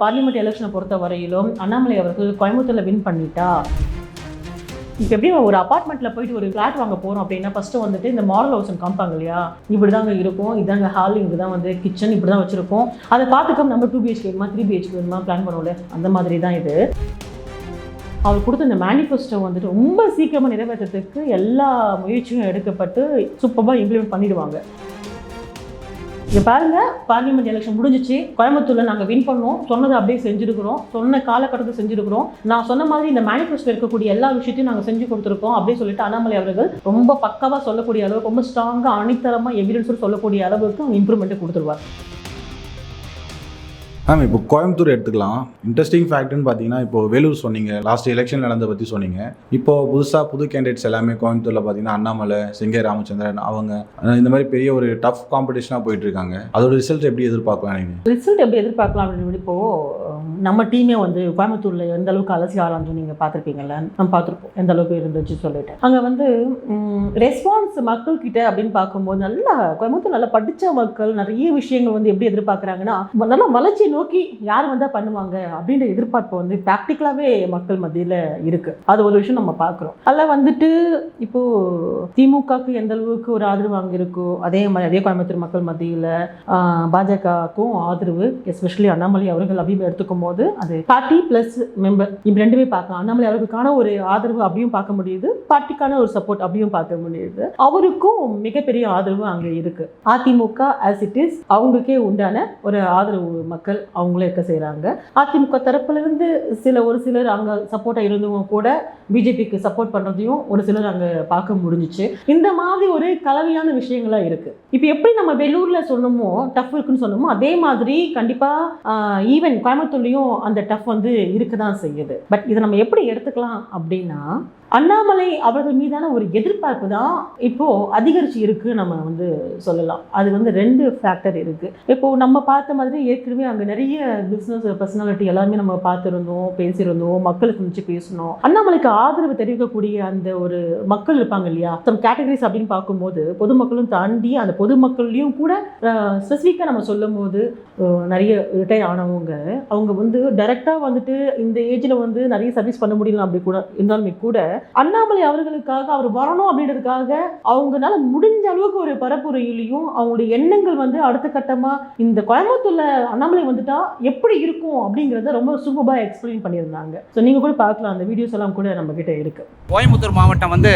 Parliament எலெக்ஷனை பொறுத்த வரையிலும் அண்ணாமலை அவர்கள் கோயம்புத்தூரில் வின் பண்ணிட்டா. இப்போ எப்படி ஒரு அப்பார்ட்மெண்ட்டில் போயிட்டு ஒரு ஃப்ளாட் வாங்க போகிறோம் அப்படின்னா ஃபஸ்ட்டு வந்துட்டு இந்த மாடல் ஹவுஸ் காமிப்பாங்க இல்லையா? இப்படி தாங்க இருக்கும். இதாங்க ஹால் இப்படி தான் வந்து கிச்சன் இப்படி தான் வச்சுருக்கோம் அதை பார்த்துக்க நம்ம டூ பிஹெச்கே வேணுமா த்ரீ பிஹெச்கே வேணுமா பிளான் பண்ணுவோம்ல? அந்த மாதிரி தான் இது. அவர் கொடுத்த இந்த மேனிஃபெஸ்டோ வந்துட்டு ரொம்ப சீக்கிரமாக நிறைவேற்றத்துக்கு எல்லா முயற்சியும் எடுக்கப்பட்டு சூப்பராக இம்ப்ளிமெண்ட் பண்ணிடுவாங்க. இங்கே பாருங்கள் பார்லிமெண்ட் எலெக்ஷன் முடிஞ்சிச்சு. கோயம்புத்தூரில் நாங்கள் வின் பண்ணோம். சொன்னதை அப்படியே செஞ்சுருக்கிறோம். சொன்ன காலகட்டத்தை செஞ்சுருக்கிறோம். நான் சொன்ன மாதிரி இந்த மேனிஃபெஸ்டோ இருக்கக்கூடிய எல்லா விஷயத்தையும் நாங்கள் செஞ்சு கொடுத்துருக்கோம் அப்படின்னு சொல்லிட்டு அண்ணாமலை அவர்கள் ரொம்ப பக்காவாக சொல்லக்கூடிய அளவுக்கு ரொம்ப ஸ்ட்ராங்காக அணித்தரமா எவிடன்ஸ் சொல்லக்கூடிய அளவுக்கு இம்ப்ரூவ்மெண்ட் கொடுத்துருவார். மேம் இப்போ கோயம்புத்தூர் எடுத்துக்கலாம். இன்ட்ரெஸ்டிங் ஃபேக்ட்னு பார்த்தீங்கன்னா இப்போ வேலூர் சொன்னீங்க. லாஸ்ட் எலெக்ஷன் நடந்த பற்றி சொன்னீங்க. இப்போ புதுசாக புது கேண்டிடேட்ஸ் எல்லாமே கோயம்புத்தூரில் பார்த்தீங்கன்னா அண்ணாமலை சிங்கை ராமச்சந்திரன் அவங்க இந்த மாதிரி பெரிய ஒரு டஃப் காம்படிஷனாக போயிட்டு இருக்காங்க. அதோட ரிசல்ட் எப்படி எதிர்பார்க்கலாம் நீங்கள் ரிசல்ட் எப்படி எதிர்பார்க்கலாம் அப்படின்னு இப்போ நம்ம டீமே வந்து கோயம்புத்தூரில் எந்த அளவுக்கு அலசி ஆராய்ஞ்சு நீங்கள் பார்த்துருப்பீங்கல்ல? நம்ம பார்த்துருப்போம். எந்த அளவுக்கு இருந்துச்சு சொல்லிட்டு. அங்கே வந்து ரெஸ்பான்ஸ் மக்கள் கிட்ட அப்படின்னு பார்க்கும்போது நல்லா கோயம்புத்தூர் நல்லா படித்த மக்கள் நிறைய விஷயங்கள் வந்து எப்படி எதிர்பார்க்குறாங்கன்னா நல்லா வளர்ச்சி நோக்கி யார் வந்தால் பண்ணுவாங்க அப்படின்ற எதிர்பார்ப்பு வந்து ப்ராக்டிக்கலாகவே மக்கள் மத்தியில் இருக்குது அது ஒரு விஷயம் நம்ம பார்க்குறோம். அதில் வந்துட்டு இப்போது திமுகவுக்கு எந்த அளவுக்கு ஒரு ஆதரவு அங்கே இருக்கோ அதே மாதிரி அதே கோயம்புத்தூர் மக்கள் மத்தியில் பாஜகவுக்கும் ஆதரவு எஸ்பெஷலி அண்ணாமலை அவர்கள் அப்படின்னு எடுத்துக்கும் போது அது பார்ட்டி ப்ளஸ் மெம்பர் இப்போ ரெண்டுமே பார்க்கலாம். அண்ணாமலை அவர்களுக்கான ஒரு ஆதரவு அப்படியும் பார்க்க முடியுது. பார்ட்டிக்கான ஒரு சப்போர்ட் அப்படியும் பார்க்க முடியுது. அவருக்கும் மிகப்பெரிய ஆதரவு அங்கே இருக்குது அதிமுக ஆஸ் இட் இஸ் அவங்களுக்கே உண்டான ஒரு ஆதரவு மக்கள். அவங்களே இருக்க செய்கிறாங்க அதிமுக தரப்புலேருந்து சில ஒரு சிலர் அங்கே சப்போர்ட்டாக இருந்தவங்க கூட பிஜேபிக்கு சப்போர்ட் பண்ணுறதையும் ஒரு சிலர் அங்கே பார்க்க முடிஞ்சிச்சு. இந்த மாதிரி ஒரு கலவையான விஷயங்களாக இருக்குது இப்போ எப்படி நம்ம வெள்ளூரில் சொன்னோமோ டஃப் இருக்குன்னு சொன்னோமோ அதே மாதிரி கண்டிப்பாக ஈவன் கோயம்புத்தூர்லேயும் அந்த டஃப் வந்து இருக்க தான் செய்யுது. பட் இதை நம்ம எப்படி எடுத்துக்கலாம் அப்படின்னா அண்ணாமலை அவர்கள் மீதான ஒரு எதிர்பார்ப்பு தான் இப்போ அதிகரிச்சு இருக்கு நம்ம வந்து சொல்லலாம். அது வந்து ரெண்டு ஃபேக்டர் இருக்கு. இப்போ நம்ம பார்த்த மாதிரி ஏற்கனவே அங்க நிறைய பிசினஸ் பர்சனாலிட்டி எல்லாமே நம்ம பார்த்துருந்தோம் பேசியிருந்தோம் மக்களுக்கு வச்சு பேசணும் அண்ணாமலைக்கு ஆதரவு தெரிவிக்கக்கூடிய அந்த ஒரு மக்கள் இருப்பாங்க இல்லையா? சம் கேட்டகரிஸ் அப்படின்னு பார்க்கும்போது பொதுமக்களும் தாண்டி அந்த பொதுமக்கள்லையும் கூட ஸ்பெசிஃபிக்காக நம்ம சொல்லும் போது நிறைய ரிட்டையர் ஆனவங்க அவங்க வந்து டைரெக்டாக வந்துட்டு இந்த ஏஜில் வந்து நிறைய சர்வீஸ் பண்ண முடியல அப்படி கூட இருந்தாலுமே கூட அண்ணாமலை அவர்களுக்காக அவர் வரணும் அப்படின்றதுக்காக அவங்கனால முடிஞ்ச அளவுக்கு ஒரு பரப்புரையிலையும் அவங்களுடைய எண்ணங்கள் வந்து அடுத்த கட்டமா இந்த கோயம்புத்தூர்ல அண்ணாமலை வந்துட்டா எப்படி இருக்கும் அப்படிங்கறத ரொம்ப சூப்பராக எக்ஸ்பிளைன் பண்ணியிருந்தாங்க. ஸோ நீங்க கூட பார்க்கலாம். அந்த வீடியோஸ் எல்லாம் கூட நம்ம கிட்ட இருக்கு. கோயம்புத்தூர் மாவட்டம் வந்து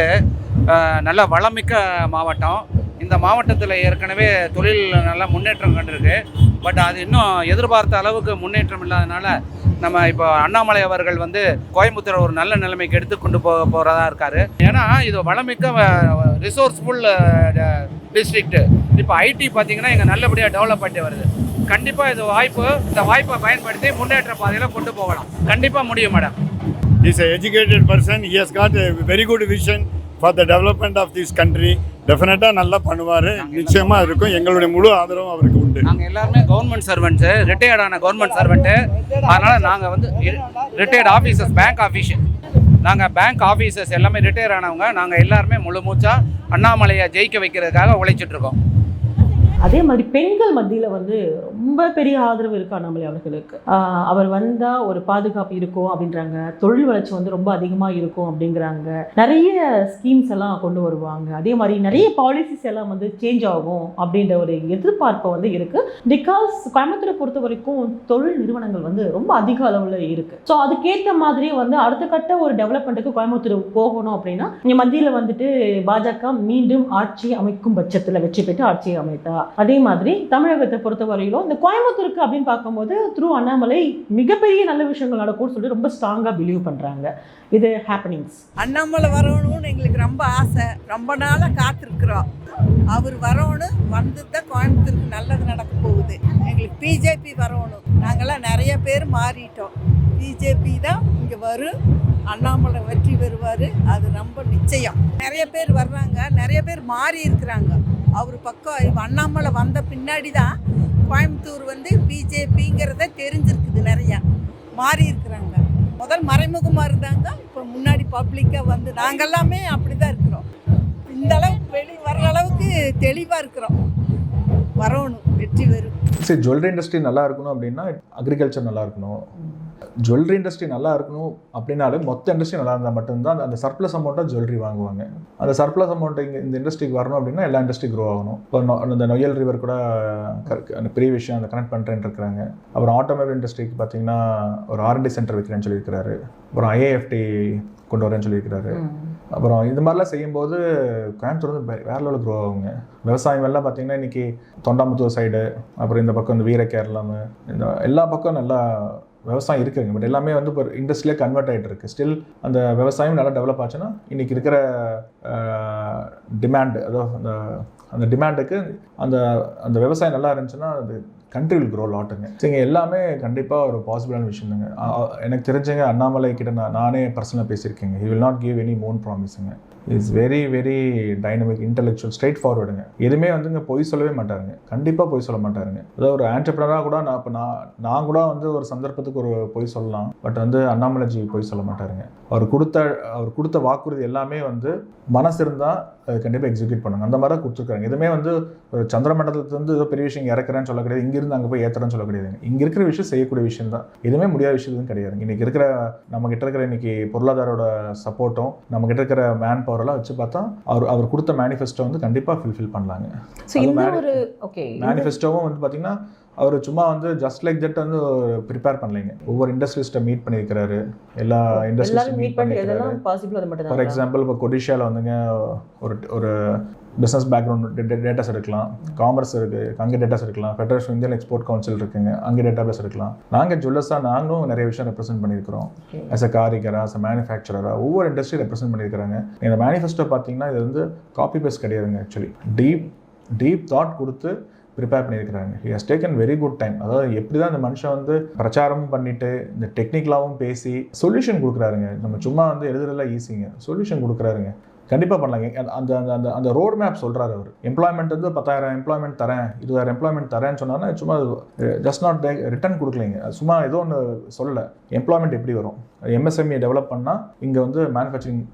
நல்ல வளமிக்க மாவட்டம். இந்த மாவட்டத்தில் ஏற்கனவே தொழில் நல்ல முன்னேற்றம் கண்டிருக்கு. பட் அது இன்னும் எதிர்பார்த்த அளவுக்கு முன்னேற்றம் இல்லாதனால நம்ம இப்போ அண்ணாமலை அவர்கள் வந்து கோயம்புத்தூர் ஒரு நல்ல நிலைமைக்கு எடுத்து கொண்டு போக போகிறதா இருக்காரு. ஏன்னா இது வளமிக்க ரிசோர்ஸ்ஃபுல் டிஸ்ட்ரிக்ட்டு இப்போ ஐடி பார்த்தீங்கன்னா இங்கே நல்லபடியாக டெவலப் ஆகிட்டு வருது. கண்டிப்பாக இது வாய்ப்பு இந்த வாய்ப்பை பயன்படுத்தி முன்னேற்ற பாதையில் கொண்டு போகலாம். கண்டிப்பாக முடியும் madam. Is educated person is got very good vision for the development of this country டெஃபினட்டாக நல்லா பண்ணுவார். நிச்சயமாக இருக்கும். எங்களுடைய முழு ஆதரவும் அவருக்கு உண்டு. நாங்கள் எல்லாருமே கவர்மெண்ட் சர்வெண்ட்ஸு ரிட்டையர்டான கவர்மெண்ட் சர்வெண்ட்டு அதனால் நாங்கள் வந்து ரிட்டையர்ட் ஆஃபீஸர்ஸ் பேங்க் ஆஃபீஷியல் நாங்கள் பேங்க் ஆஃபீஸர்ஸ் எல்லாமே ரிட்டையர் ஆனவங்க. நாங்கள் எல்லாருமே முழு மூச்சாக அண்ணாமலையை ஜெயிக்க வைக்கிறதுக்காக உழைச்சிட்டு இருக்கோம். அதே மாதிரி பெண்கள் மத்தியில் வந்து ரொம்ப பெரிய ஆதரவு இருக்கா அண்ணாமலை அவர்களுக்கு? அவர் வந்தால் ஒரு பாதுகாப்பு இருக்கும் அப்படின்றாங்க. தொழில் வளர்ச்சி வந்து ரொம்ப அதிகமாக இருக்கும் அப்படிங்கிறாங்க. நிறைய ஸ்கீம்ஸ் எல்லாம் கொண்டு வருவாங்க. அதே மாதிரி நிறைய பாலிசிஸ் எல்லாம் வந்து சேஞ்ச் ஆகும் அப்படின்ற ஒரு எதிர்பார்ப்பு வந்து இருக்குது பிகாஸ் கோயம்புத்தூரை பொறுத்த வரைக்கும் தொழில் நிறுவனங்கள் வந்து ரொம்ப அதிக அளவில் இருக்குது ஸோ அதுக்கேற்ற மாதிரி வந்து அடுத்த கட்ட ஒரு டெவலப்மெண்ட்டுக்கு கோயம்புத்தூர் போகணும் அப்படின்னா இங்கே மத்தியில் வந்துட்டு பாஜக மீண்டும் ஆட்சி அமைக்கும் பட்சத்தில் வெற்றி பெற்று ஆட்சியை அமைத்தா. அதே மாதிரி தமிழகத்தை பொறுத்த வரையிலும் இந்த கோயம்புத்தூருக்கு அப்படின்னு பார்க்கும்போது த்ரூ அண்ணாமலை மிகப்பெரிய நல்ல விஷயங்கள் நடக்கும்னு சொல்லி ரொம்ப ஸ்ட்ராங்காக பிலீவ் பண்ணுறாங்க இது ஹேப்பனிங்ஸ் அண்ணாமலை வரணும்னு எங்களுக்கு ரொம்ப ஆசை. ரொம்ப நாளாக காத்திருக்கிறோம். அவர் வரணும் வந்து தான் கோயம்புத்தூருக்கு நல்லது நடக்க போகுது. எங்களுக்கு பிஜேபி வரணும். நாங்கள்லாம் நிறைய பேர் மாறிட்டோம். பிஜேபி தான் இங்கே வரும். அண்ணாமலை வெற்றி பெறுவார். அது ரொம்ப நிச்சயம். நிறைய பேர் வர்றாங்க. நிறைய பேர் மாறி இருக்கிறாங்க. அவர் பக்கம் அண்ணாமலை வந்த பின்னாடி தான் கோயம்புத்தூர் வந்து பிஜேபிங்கிறத தெரிஞ்சிருக்குது நிறையா. மாறி இருக்கிறாங்க. முதல் மறைமுகமாக இருந்தாங்க இப்போ முன்னாடி பப்ளிக்காக வந்து நாங்கள் எல்லாமே அப்படி தான் இருக்கிறோம். இந்த அளவுக்கு வெளி வர்ற அளவுக்கு தெளிவாக இருக்கிறோம். வரணும் வெற்றி பெறும். சரி ஜுவல்லரி இண்டஸ்ட்ரி நல்லா இருக்கணும் அப்படின்னா அக்ரிகல்ச்சர் நல்லா இருக்கணும். ஜுவல்லரி இண்டஸ்ட்ரி நல்லா இருக்கணும் அப்படின்னாலே மொத்த இண்டஸ்ட்ரி நல்லா இருந்தால் மட்டும்தான் அந்த- சர்ப்ளஸ் அமௌண்ட்டாக ஜுவல்லரி வாங்குவாங்க. அந்த சர்ப்ளஸ் அமௌண்ட் இங்கே இந்த இண்டஸ்ட்ரிக்கு வரணும் அப்படின்னா எல்லா இண்டஸ்ட்ரி க்ரோ ஆகணும். இப்போ அந்த நொயல் ரிவர் கூட க- அந்த பெரிய விஷயம் அந்த கனெக்ட் பண்ணுறேன் இருக்கிறாங்க. அப்புறம் ஆட்டோமொபைல் இண்டஸ்ட்ரிக்கு பார்த்தீங்கன்னா ஒரு ஆர்என்டி சென்டர் வைக்கிறேன்னு சொல்லியிருக்கிறாரு. அப்புறம் ஐஏஎஃப்டி கொண்டு வரேன்னு சொல்லியிருக்கிறாரு. அப்புறம் இது மாதிரிலாம் செய்யும்போது கோயம்புத்தூர் வந்து வேற லெவலில் க்ரோ ஆகுங்க. விவசாயம் எல்லாம் பார்த்தீங்கன்னா இன்னைக்கு தொண்டாமுத்தூர் சைடு அப்புறம் இந்த பக்கம் இந்த வீர கேரளம் இந்த எல்லா பக்கம் நல்லா விவசாயம் இருக்குதுங்க. பட் எல்லாமே வந்து இப்போ இண்டஸ்ட்ரியிலே கன்வெர்ட் ஆகிட்டு இருக்கு ஸ்டில் அந்த விவசாயம் நல்லா டெவலப் ஆச்சுன்னா இன்றைக்கி இருக்கிற டிமாண்டு அதோ அந்த அந்த டிமாண்டுக்கு அந்த அந்த விவசாயம் நல்லா இருந்துச்சுன்னா அது கண்ட்ரி வில் க்ரோ லாட்டுங்க சரிங்க எல்லாமே கண்டிப்பாக ஒரு பாசிபிளான விஷயம் தாங்க. எனக்கு தெரிஞ்சங்க அண்ணாமலை கிட்ட நான் நானே பர்சனலாக பேசியிருக்கேங்க. He will not give any money ப்ராமிஸுங்க is very very dynamic intellectual straight ஃபார்வர்டுங்க எதுவுமே வந்துங்க பொய் சொல்லவே மாட்டாருங்க. கண்டிப்பாக பொய் சொல்ல மாட்டாருங்க. அதாவது ஒரு ஆண்டர்பிரனராக கூட நான் இப்போ நான் நான் கூட வந்து ஒரு சந்தர்ப்பத்துக்கு ஒரு பொய் சொல்லலாம். பட் வந்து அண்ணாமலைஜி பொய் சொல்ல மாட்டாருங்க. அவர் கொடுத்த அவர் கொடுத்த வாக்குறுதி எல்லாமே வந்து மனசு இருந்தால் அது கண்டிப்பாக எக்ஸிக்யூட் பண்ணுங்க. அந்த மாதிரி தான் கொடுத்துருக்காங்க. எதுவுமே வந்து ஒரு சந்திரமண்டலத்துலேருந்து ஏதோ பெரிய விஷயம் இறக்குறேன்னு சொல்ல கிடையாது. இங்கிருந்து அங்கே போய் ஏற்றுறேன்னு சொல்ல கிடையாதுங்க. இங்கே இருக்கிற விஷயம் செய்யக்கூடிய விஷயம் தான் எதுவுமே முடியாத விஷயம் கிடையாது இன்னைக்கு இருக்கிற நம்ம கிட்ட இருக்கிற இன்னைக்கு பொருளாதாரோட சப்போர்ட்டும் நம்மக்கிட்ட இருக்கிற மேன் பவரெல்லாம் வச்சு பார்த்தா அவர் அவர் கொடுத்த மேனிஃபெஸ்டோ வந்து கண்டிப்பாக ஃபுல்ஃபில் பண்ணலாங்க. ஸோ அது இந்த mani- ஒரு ஓகே மேனிஃபெஸ்டோவும் வந்து பார்த்தீங்கன்னா அவர் சும்மா வந்து ஜஸ்ட் லைக் தட் வந்து ப்ரிப்பேர் பண்ணலைங்க. ஒவ்வொரு இண்டஸ்ட்ரீஸ்ட்டை மீட் பண்ணியிருக்கிறாரு. எல்லா இண்டஸ்ட்ரீஸும் மீட் மீட் பண்ணி பண்ணியிருக்காரு ஃபார் எக்ஸாம்பிள் இப்போ கொடிஷியாவில் வந்துங்க ஒரு ஒரு பிஸ்னஸ் பேக்ரவுண்ட் டேட்டாஸ் எடுக்கலாம். காமர்ஸ் இருக்குது அங்கே டேட்டாஸ் எடுக்கலாம். ஃபெடரேஷன் இந்தியன் எக்ஸ்போர்ட் கவுன்சில் இருக்குங்க அங்கே டேட்டாபேஸ் எடுக்கலாம். நாங்கள் ஜுவல்லர்ஸாக நாங்களும் நிறைய விஷயம் ரெப்ரசென்ட் பண்ணியிருக்கிறோம். ஆஸ் அ காரிகரா ஆஸ் அ மேனுஃபேக்சரராக ஒவ்வொரு இண்டஸ்ட்ரி ரெப்ரசென்ட் பண்ணியிருக்கிறாங்க. இந்த மேனிஃபெஸ்டோ பார்த்தீங்கன்னா இது வந்து காப்பி பேஸ்ட் கிடையாதுங்க ஆக்சுவலி டீப் டீப் தாட் கொடுத்து ப்ரிப்பேர் பண்ணியிருக்கிறாங்க. He has taken very good time அதாவது எப்படி தான் இந்த மனுஷன் வந்து பிரச்சாரமும் பண்ணிட்டு இந்த டெக்னிக்கலாகவும் பேசி சொல்யூஷன் கொடுக்குறாருங்க. நம்ம சும்மா வந்து எழுதுறதுலாம் ஈஸிங்க சொல்யூஷன் கொடுக்குறாருங்க. கண்டிப்பாக பண்ணலாங்க. அந்த- அந்த அந்த அந்த ரோட் மேப் சொல்கிறார் அவர். எம்ப்ளாய்மெண்ட் வந்து பத்தாயிரம் எம்ப்ளாய்மெண்ட் தரேன் இருபதாயிரம் எம்ப்ளாய்மெண்ட் தரேன்னு சொன்னார்னா சும்மா ஜஸ்ட் நாட் ரிட்டர்ன் கொடுக்கலைங்க. சும்மா ஏதோ ஒன்று சொல்லலை. எம்ப்ளாய்மெண்ட் எப்படி வரும்? எம்எஸ்எம்இ டெவலப் பண்ணால் இங்கே வந்து மேனுஃபேக்சரிங்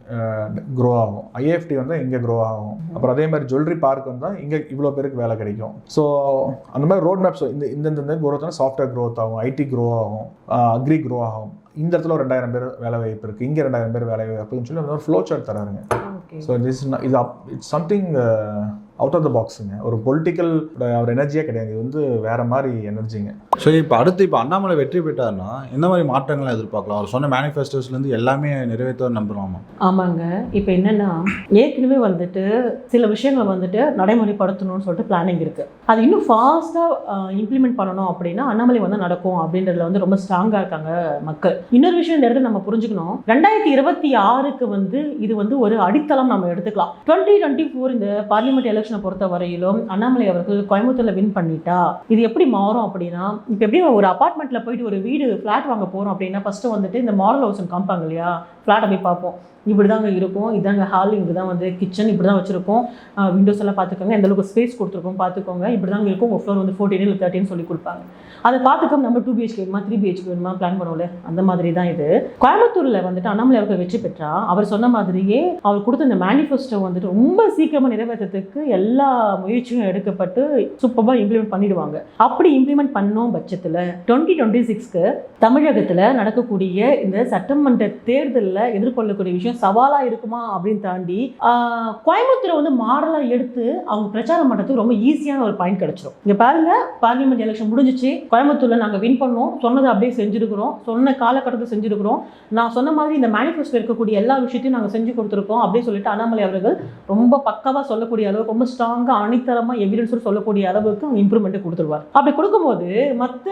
க்ரோ eh, ஆகும். ஐஏஎஃப்டி வந்து இங்கே க்ரோ ஆகும். அப்புறம் அதே மாதிரி ஜுவல்லரி பார்க் வந்தால் இங்கே இவ்வளோ பேருக்கு வேலை கிடைக்கும். ஸோ அந்த மாதிரி ரோட் மேப்ஸ் இந்த இந்த இந்த சாஃப்ட்வேர் க்ரோத் ஆகும் ஐடி க்ரோ ஆகும் eh, அக்ரி க்ரோ ஆகும். இந்த இடத்துல ஒரு ரெண்டாயிரம் பேர் வேலை வாய்ப்பு இருக்குது இங்கே ரெண்டாயிரம் பேர் வேலை வாய்ப்புன்னு சொல்லி ஒரு ஃப்ளோ சார்ட் தராருங்க Okay. So this is, not, up, it's something uh, out of the பாக்ஸுங்க ஒரு பொலிட்டிக்கல் ஒரு எனர்ஜியே கிடையாது. இது வந்து வேற மாதிரி எனர்ஜிங்க ஸோ இப்போ அடுத்து இப்போ அண்ணாமலை வெற்றி பெற்றாருன்னா எந்த மாதிரி மாற்றங்களை எதிர்பார்க்கலாம்? அவர் சொன்ன மேனிஃபெஸ்டோஸ்லேருந்து எல்லாமே நிறைவேற்ற நம்புறோமா? ஆமாங்க. இப்போ என்னன்னா ஏற்கனவே வந்துட்டு சில விஷயங்கள் வந்துட்டு நடைமுறைப்படுத்தணும்னு சொல்லிட்டு பிளானிங் இருக்கு. அது இன்னும் ஃபாஸ்ட்டாக இம்ப்ளிமெண்ட் பண்ணணும் அப்படின்னா அண்ணாமலை வந்து நடக்கும் அப்படின்றதுல வந்து ரொம்ப ஸ்ட்ராங்காக இருக்காங்க மக்கள். இன்னொரு விஷயம் இந்த இடத்துல நம்ம புரிஞ்சுக்கணும். ரெண்டாயிரத்தி இருபத்தி ஆறுக்கு வந்து இது வந்து ஒரு அடித்தளம் நம்ம எடுத்துக்கலாம். டுவெண்ட்டி டுவெண்ட்டி ஃபோர் இந்த பார்லிமெண்ட் எலெக்ஷனை எலெக்ஷனை பொறுத்த வரையிலும் அண்ணாமலை அவர்கள் கோயம்புத்தூரில் வின் பண்ணிட்டா. இது எப்படி மாறும் அப்படின்னா இப்போ எப்படி ஒரு அப்பார்ட்மெண்ட்டில் போயிட்டு ஒரு வீடு ஃப்ளாட் வாங்க போகிறோம் அப்படின்னா ஃபஸ்ட்டு வந்துட்டு இந்த மாடல் ஹவுஸ் காமிப்பாங்க இல்லையா? ஃப்ளாட்டை போய் பார்ப்போம். இப்படி தாங்க இருக்கும். இதாங்க ஹால் இப்படி தான் வந்து கிச்சன் இப்படி தான் வச்சுருக்கோம் விண்டோஸ் எல்லாம் பார்த்துக்கோங்க. எந்தளவுக்கு ஸ்பேஸ் கொடுத்துருக்கோம் பார்த்துக்கோங்க. இப்படி தாங்க இருக்கும். உங்கள் ஃப்ளோர் வந்து ஃபோர்டீன் இல்லை தேர்ட்டின்னு சொல்லி கொடுப்பாங்க. அதை பார்த்துக்கோங்க. நம்ம டூ பிஹெச்கே வேணுமா? த்ரீ பிஹெச்கே வேணுமா? பிளான் பண்ணுவோம்ல. அந்த மாதிரி தான் இது. கோயம்புத்தூரில் வந்துட்டு அண்ணாமலை அவர்கள் வெற்றி பெற்றா அவர் சொன்ன மாதிரியே அவர் கொடுத்த இந்த மேனிஃபெஸ்டோ வந்துட்டு ரொம்ப சீக்கிரமாக நிறைவேற்றத்துக்கு எல்லா முயற்சியும் எடுக்கப்பட்டு சூப்பராக இம்ப்ளிமெண்ட் பண்ணிடுவாங்க. அப்படி இம்ப்ளிமெண்ட் பண்ணோம் பட்சத்தில் டுவெண்ட்டி டுவெண்ட்டி சிக்ஸ்க்கு தமிழகத்தில் நடக்கக்கூடிய இந்த சட்டமன்ற தேர்தலில் எதிர்கொள்ளக்கூடிய விஷயம் சவாலாக இருக்குமா அப்படின்னு தாண்டி ஆஹ், கோயம்புத்தூரை வந்து மாடலாக எடுத்து அவங்க பிரச்சாரம் பண்ணுறதுக்கு ரொம்ப ஈஸியான ஒரு பாயிண்ட் கிடச்சிரும். இங்கே பாருங்க பார்லிமெண்ட் எலெக்ஷன் முடிஞ்சிச்சு. கோயம்புத்தூரில் நாங்கள் வின் பண்ணோம். சொன்னதை அப்படியே செஞ்சுருக்கிறோம். சொன்ன காலகட்டத்தை செஞ்சுருக்கிறோம். நான் சொன்ன மாதிரி இந்த மேனிஃபெஸ்டோ இருக்கக்கூடிய எல்லா விஷயத்தையும் நாங்கள் செஞ்சு கொடுத்துருக்கோம் அப்படின்னு சொல்லிட்டு அண்ணாமலை அவர்கள் ரொம்ப பக்காவாக சொல்லக்கூடிய அளவுக்கு ரொம்ப ஸ்ட்ராங்காக அணித்தரமாக எவிடன்ஸோடு சொல்லக்கூடிய அளவுக்கு அவங்க இம்ப்ரூவ்மெண்ட் கொடுத்துருவார் அப்படி கொடுக்கும்போது மற்ற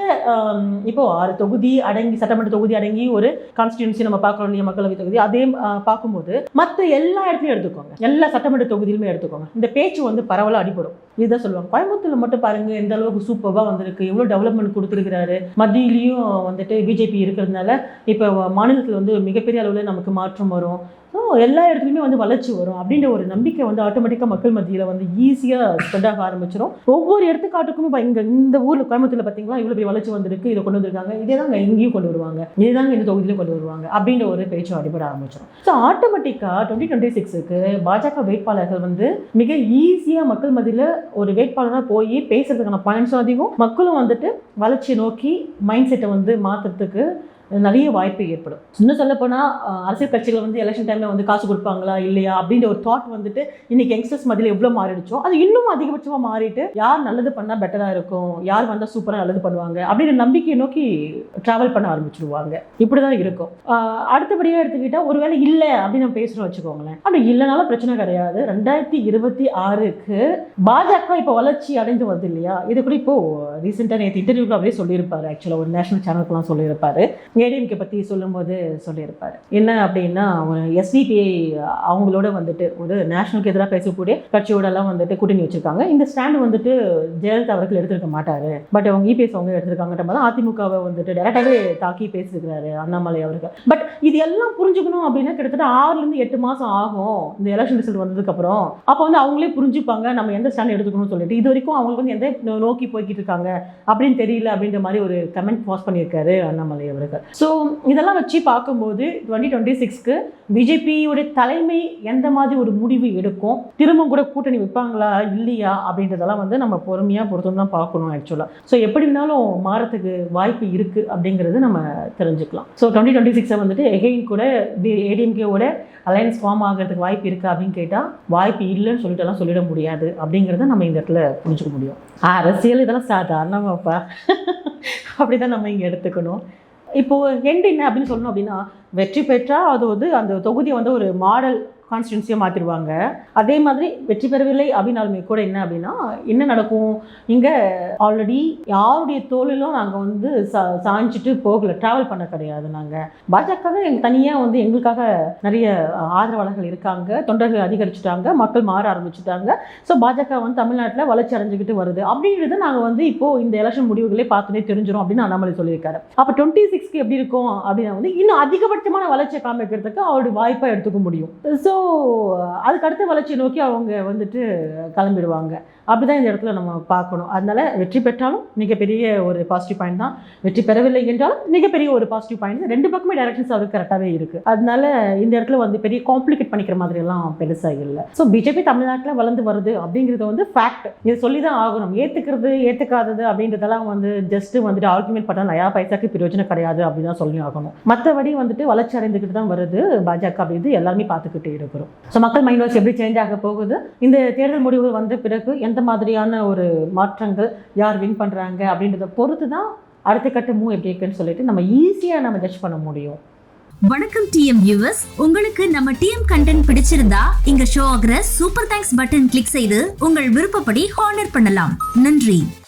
இப்போ ஆறு தொகுதி அடங்கி சட்டமன்ற தொகுதி அடங்கி ஒரு கான்ஸ்டியூன்சி நம்ம பார்க்கணும் இல்லையா மக்களவை தொகுதி அதே பார்க்கும்போது மற்ற எல்லா இடத்துலையும் எடுத்துக்கோங்க. எல்லா சட்டமன்ற தொகுதியிலுமே எடுத்துக்கோங்க. இந்த பேச்சு வந்து பரவலாக அடிபடும். இதுதான் சொல்லுவாங்க. கோயம்புத்தூர்ல மட்டும் பாருங்க எந்த அளவுக்கு சூப்பராக வந்திருக்கு எவ்வளோ டெவலப்மெண்ட் கொடுத்துருக்கிறாரு. மத்தியிலையும் வந்துட்டு பிஜேபி இருக்கிறதுனால இப்போ மாநிலத்தில் வந்து மிகப்பெரிய அளவில் நமக்கு மாற்றம் வரும். ஸோ எல்லா இடத்துலையுமே வந்து வளர்ச்சி வரும் அப்படின்ற ஒரு நம்பிக்கை வந்து ஆட்டோமேட்டிக்காக மக்கள் மத்தியில் வந்து ஈஸியாக ஸ்ப்ரெட் ஆக ஆரம்பிச்சிடும் ஒவ்வொரு எடுத்துக்காட்டுக்கும் இப்போ இங்கே இந்த ஊரில் கோயம்புத்தூரில் பார்த்தீங்களா இவ்வளோ பெரிய வளர்ச்சி வந்திருக்கு இதை கொண்டு வந்திருக்காங்க. இதே தாங்க இங்கேயும் கொண்டு வருவாங்க. இதே தாங்க இந்த தொகுதியிலும் கொண்டு வருவாங்க அப்படின்ற ஒரு பேச்சு அடிபட ஆரம்பிச்சிடும் ஸோ ஆட்டோமேட்டிக்காக டுவெண்ட்டி டுவெண்ட்டி சிக்ஸுக்கு பாஜக வேட்பாளர்கள் வந்து மிக ஈஸியாக மக்கள் மத்தியில் ஒரு வேட்பாளராக போய் பேசுறதுக்கான பாயிண்ட்ஸும் அதிகம். மக்களும் வந்துட்டு வளர்ச்சி நோக்கி மைண்ட் செட்டை வந்து மாற்றுறதுக்கு நிறைய வாய்ப்பு ஏற்படும். இன்னும் சொல்லப்போனால் அரசியல் கட்சிகள் வந்து எலெக்ஷன் டைமில் வந்து காசு கொடுப்பாங்களா இல்லையா அப்படின்ற ஒரு தாட் வந்துட்டு இன்னைக்கு யங்ஸ்டர்ஸ் மதியில் எவ்வளோ மாறிடுச்சோ அது இன்னும் அதிகபட்சமாக மாறிட்டு யார் நல்லது பண்ணால் பெட்டராக இருக்கும் யார் வந்தால் சூப்பராக நல்லது பண்ணுவாங்க அப்படின்ற நம்பிக்கையை நோக்கி ட்ராவல் பண்ண ஆரம்பிச்சிடுவாங்க இப்படி தான் இருக்கும் அடுத்தபடியாக எடுத்துக்கிட்டால் ஒருவேளை இல்லை அப்படின்னு நம்ம பேசுகிறோம் வச்சுக்கோங்களேன். அப்படி இல்லைனாலும் பிரச்சனை கிடையாது. ரெண்டாயிரத்தி இருபத்தி ஆறுக்கு பாஜக இப்போ வளர்ச்சி அடைந்து வருது இல்லையா? இது கூட இப்போ ரீசெண்டாக நேற்று இன்டர்வியூவில் அப்படியே சொல்லியிருப்பாரு. ஆக்சுவலாக ஒரு நேஷனல் சேனலுக்குலாம் சொல்லியிருப்பாரு. ஏடிஎம்கே பற்றி சொல்லும்போது சொல்லியிருப்பார். என்ன அப்படின்னா அவங்க எஸ்டிபிஐ அவங்களோட வந்துட்டு ஒரு நேஷனலுக்கு எதிராக பேசக்கூடிய கட்சியோடலாம் வந்துட்டு கூட்டணி வச்சிருக்காங்க. இந்த ஸ்டாண்ட் வந்துட்டு ஜெயலலிதா அவர்கள் எடுத்திருக்க மாட்டாரு. பட் அவங்க இபிஎஸ் அவங்க எடுத்திருக்காங்கன்ற மாதிரி அதிமுகவை வந்துட்டு டேரக்டாகவே தாக்கி பேசியிருக்கிறாரு அண்ணாமலை அவர்கள். பட் இது எல்லாம் புரிஞ்சுக்கணும் அப்படின்னா கிட்டத்தட்ட ஆறுலேருந்து எட்டு மாதம் ஆகும். இந்த எலெக்ஷன் ரிசல்ட் வந்ததுக்கப்புறம் அப்போ வந்து அவங்களே புரிஞ்சுப்பாங்க நம்ம எந்த ஸ்டாண்ட் எடுத்துக்கணும்னு சொல்லிட்டு. இது வரைக்கும் அவங்களுக்கு வந்து எந்த நோக்கி போய்கிட்டு இருக்காங்க அப்படின்னு தெரியல அப்படின்ற மாதிரி ஒரு கமெண்ட் பாஸ் பண்ணியிருக்காரு அண்ணாமலை அவர்கள். ஸோ இதெல்லாம் வச்சு பார்க்கும்போது டுவெண்ட்டி டுவெண்ட்டி சிக்ஸ்க்கு பிஜேபியோட தலைமை எந்த மாதிரி ஒரு முடிவு எடுக்கும்? திரும்ப கூட கூட்டணி வைப்பாங்களா? இல்லையா? அப்படின்றதெல்லாம் வந்து நம்ம பொறுமையாக பொறுத்து தான் பார்க்கணும் ஆக்சுவலாக ஸோ எப்படி இருந்தாலும் மாறத்துக்கு வாய்ப்பு இருக்குது அப்படிங்கிறது நம்ம தெரிஞ்சுக்கலாம். ஸோ டுவெண்ட்டி டுவெண்ட்டி சிக்ஸை வந்துட்டு எகெயின் கூட ஏடிஎம்கேவோட அலையன்ஸ் ஃபார்ம் ஆகிறதுக்கு வாய்ப்பு இருக்கா அப்படின்னு கேட்டால் வாய்ப்பு இல்லைன்னு சொல்லிட்டுலாம் சொல்லிட முடியாது அப்படிங்கிறத நம்ம இந்த இடத்துல புரிஞ்சுக்க முடியும். அரசியல் இதெல்லாம் சாதாரணமாப்பா. அப்படி தான் நம்ம இங்கே எடுத்துக்கணும். இப்போது எண்ட் என்ன அப்படின்னு சொல்லணும் அப்படின்னா வெற்றி பெற்றால் அது வந்து அந்த தொகுதியை வந்து ஒரு மாடல் கான்ஸ்டியூன்சியாக மாற்றிடுவாங்க அதே மாதிரி வெற்றி பெறவில்லை அப்படின்னாலுமே கூட என்ன அப்படின்னா என்ன நடக்கும்? இங்கே ஆல்ரெடி யாருடைய தோளிலும் நாங்கள் வந்து சா சாஞ்சிட்டு போகலை ட்ராவல் பண்ண கிடையாது நாங்கள் பாஜகவே எங்கள் தனியாக வந்து எங்களுக்காக நிறைய ஆதரவாளர்கள் இருக்காங்க. தொண்டர்கள் அதிகரிச்சுட்டாங்க மக்கள் மாற ஆரம்பிச்சுட்டாங்க. ஸோ பாஜக வந்து தமிழ்நாட்டில் வளர்ச்சி அடைஞ்சிக்கிட்டு வருது. அப்படிங்கிறது நாங்கள் வந்து இப்போது இந்த எலெக்ஷன் முடிவுகளே பார்த்துனே தெரிஞ்சிடும் அப்படின்னு அண்ணாமலை சொல்லியிருக்காரு. அப்போ டுவெண்ட்டி சிக்ஸ்க்கு எப்படி இருக்கும் அப்படின்னா வந்து இன்னும் அதிகபட்சமான வளர்ச்சியை காமிக்கிறதுக்கு அவருடைய வாய்ப்பாக எடுத்துக்க முடியும். ஸோ அதுக்கு அடுத்த வளர்ச்சியை நோக்கி அவங்க வந்துட்டு கிளம்பிடுவாங்க. அப்படிதான் இந்த இடத்துல நம்ம பார்க்கணும். அதனால வெற்றி பெற்றாலும் மிகப்பெரிய ஒரு பாசிட்டிவ் பாயிண்ட் தான். வெற்றி பெறவில்லை என்றாலும் மிகப்பெரிய ஒரு பாசிட்டிவ் பாயிண்ட் ரெண்டு பக்கமே டைரக்ஷன்ஸ் அவருக்கு கரெக்டாகவே இருக்குது அதனால இந்த இடத்துல வந்து பெரிய காம்ப்ளிகேட் பண்ணிக்கிற மாதிரி எல்லாம் பெருசாக இல்லை. ஸோ பிஜேபி தமிழ்நாட்டில் வளர்ந்து வருது அப்படிங்கிறது வந்து ஃபேக்ட் இது சொல்லி தான் ஆகணும். ஏற்றுக்கிறது ஏற்றுக்காதது அப்படின்றதெல்லாம் வந்து ஜஸ்ட் வந்துட்டு ஆர்குமெண்ட் பண்ணால் நயா பைசாக்கு பிரயோஜனம் கிடையாது அப்படின்னு தான் சொல்லி ஆகணும். மற்றபடி வந்துட்டு வளர்ச்சி அடைந்துக்கிட்டு தான் வருது பாஜக அப்படின்றது எல்லாருமே பார்த்துக்கிட்டே இருக்கிறோம். ஸோ மக்கள் மைண்ட் வாய்ஸ் எப்படி சேஞ்ச் ஆக போகுது? இந்த தேர்தல் முடிவு வந்த பிறகு எந்த மாதிரியான ஒரு மாற்றங்கள் யார் வின் பண்ணுறாங்க அப்படின்றத பொறுத்து தான் அடுத்த கட்ட மூவ் எப்படி இருக்குன்னு சொல்லிட்டு நம்ம ஈஸியாக நம்ம ஜட்ஜ் பண்ண முடியும். வணக்கம் டிஎம் வியூவர்ஸ் உங்களுக்கு நம்ம டிஎம் கண்டென்ட் பிடிச்சிருந்தா இங்க ஷோ ஆகிற சூப்பர் தேங்க்ஸ் பட்டன் கிளிக் செய்து உங்கள் விருப்பப்படி ஹானர் பண்ணலாம். நன்றி.